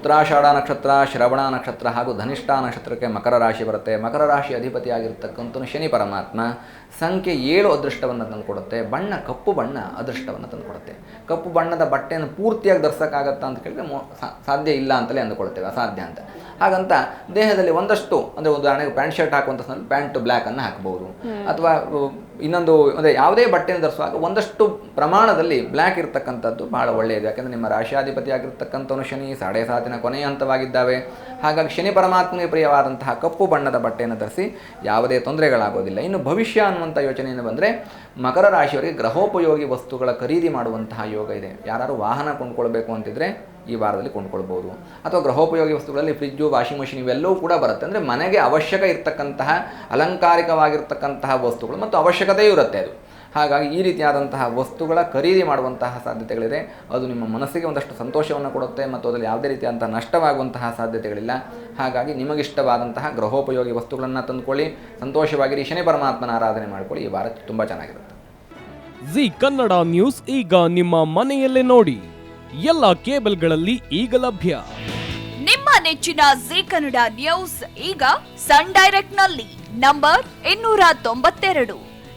ಉತ್ತರಾಷಾಢ ನಕ್ಷತ್ರ ಶ್ರವಣ ನಕ್ಷತ್ರ ಹಾಗೂ ಧನಿಷ್ಠ ನಕ್ಷತ್ರಕ್ಕೆ ಮಕರ ರಾಶಿ ಬರುತ್ತೆ. ಮಕರ ರಾಶಿ ಅಧಿಪತಿಯಾಗಿರ್ತಕ್ಕಂಥ ಶನಿ ಪರಮಾತ್ಮ. ಸಂಖ್ಯೆ ಏಳು ಅದೃಷ್ಟವನ್ನು ತಂದುಕೊಡುತ್ತೆ. ಬಣ್ಣ ಕಪ್ಪು ಬಣ್ಣ ಅದೃಷ್ಟವನ್ನು ತಂದುಕೊಡುತ್ತೆ. ಕಪ್ಪು ಬಣ್ಣದ ಬಟ್ಟೆಯನ್ನು ಪೂರ್ತಿಯಾಗಿ ಧರಿಸೋಕ್ಕಾಗತ್ತಾ ಅಂತ ಕೇಳಿದ್ರೆ ಸಾಧ್ಯ ಇಲ್ಲ ಅಂತಲೇ ಅಂದುಕೊಳ್ತೇವೆ. ಅಸಾಧ್ಯ ಅಂತ. ಹಾಗಂತ ದೇಹದಲ್ಲಿ ಒಂದಷ್ಟು ಅಂದರೆ ಉದಾಹರಣೆಗೆ ಪ್ಯಾಂಟ್ ಶರ್ಟ್ ಹಾಕುವಂಥ ಪ್ಯಾಂಟ್ ಬ್ಲ್ಯಾಕನ್ನು ಹಾಕಬಹುದು ಅಥವಾ ಇನ್ನೊಂದು ಅಂದರೆ ಯಾವುದೇ ಬಟ್ಟೆಯನ್ನು ಧರಿಸುವಾಗ ಒಂದಷ್ಟು ಪ್ರಮಾಣದಲ್ಲಿ ಬ್ಲ್ಯಾಕ್ ಇರತಕ್ಕಂಥದ್ದು ಭಾಳ ಒಳ್ಳೆಯದು. ಯಾಕೆಂದರೆ ನಿಮ್ಮ ರಾಶಿಯಾಧಿಪತಿ ಆಗಿರ್ತಕ್ಕಂಥವನು ಶನಿ, ಸಾಡೆ ಸಾತಿನ ಕೊನೆಯ ಹಂತವಾಗಿದ್ದಾವೆ. ಹಾಗಾಗಿ ಶನಿ ಪರಮಾತ್ಮನಿಗೆ ಪ್ರಿಯವಾದಂತಹ ಕಪ್ಪು ಬಣ್ಣದ ಬಟ್ಟೆಯನ್ನು ಧರಿಸಿ ಯಾವುದೇ ತೊಂದರೆಗಳಾಗೋದಿಲ್ಲ. ಇನ್ನು ಭವಿಷ್ಯ ಅನ್ನುವಂಥ ಯೋಚನೆಯನ್ನು ಬಂದರೆ ಮಕರ ರಾಶಿಯವರಿಗೆ ಗ್ರಹೋಪಯೋಗಿ ವಸ್ತುಗಳ ಖರೀದಿ ಮಾಡುವಂತಹ ಯೋಗ ಇದೆ. ಯಾರು ವಾಹನ ಕೊಂಡ್ಕೊಳ್ಬೇಕು ಅಂತಿದ್ರೆ ಈ ವಾರದಲ್ಲಿ ಕೊಂಡ್ಕೊಳ್ಬೋದು. ಅಥವಾ ಗೃಹೋಪಯೋಗಿ ವಸ್ತುಗಳಲ್ಲಿ ಫ್ರಿಜ್ಜು, ವಾಷಿಂಗ್ ಮಷಿನ್ ಇವೆಲ್ಲವೂ ಕೂಡ ಬರುತ್ತೆ. ಅಂದರೆ ಮನೆಗೆ ಅವಶ್ಯಕ ಇರತಕ್ಕಂತಹ ಅಲಂಕಾರಿಕವಾಗಿರ್ತಕ್ಕಂತಹ ವಸ್ತುಗಳು ಮತ್ತು ಅವಶ್ಯಕತೆಯೂ ಇರುತ್ತೆ ಅದು. ಹಾಗಾಗಿ ಈ ರೀತಿಯಾದಂತಹ ವಸ್ತುಗಳ ಖರೀದಿ ಮಾಡುವಂತಹ ಸಾಧ್ಯತೆಗಳಿದೆ. ಅದು ನಿಮ್ಮ ಮನಸ್ಸಿಗೆ ಒಂದಷ್ಟು ಸಂತೋಷವನ್ನು ಕೊಡುತ್ತೆ ಮತ್ತು ಅದರಲ್ಲಿ ಯಾವುದೇ ರೀತಿಯಾದಂತಹ ನಷ್ಟವಾಗುವಂತಹ ಸಾಧ್ಯತೆಗಳಿಲ್ಲ. ಹಾಗಾಗಿ ನಿಮಗಿಷ್ಟವಾದಂತಹ ಗೃಹೋಪಯೋಗಿ ವಸ್ತುಗಳನ್ನು ತಂದುಕೊಳ್ಳಿ. ಸಂತೋಷವಾಗಿರಿ. ಶನಿ ಪರಮಾತ್ಮನ ಆರಾಧನೆ ಮಾಡಿಕೊಳ್ಳಿ. ಈ ವಾರ ತುಂಬ ಚೆನ್ನಾಗಿರುತ್ತೆ. ಜಿ ಕನ್ನಡ ನ್ಯೂಸ್ ಈಗ ನಿಮ್ಮ ಮನೆಯಲ್ಲೇ ನೋಡಿ. ಎಲ್ಲ ಕೇಬಲ್ಗಳಲ್ಲಿ ಈಗ ಲಭ್ಯ. ನಿಮ್ಮ ನೆಚ್ಚಿನ ಜಿ ಕನ್ನಡ ನ್ಯೂಸ್ ಈಗ ಸನ್ ಡೈರೆಕ್ಟ್ನಲ್ಲಿ. ನಂಬರ್ ಇನ್ನೂರ ತೊಂಬತ್ತೆರಡು.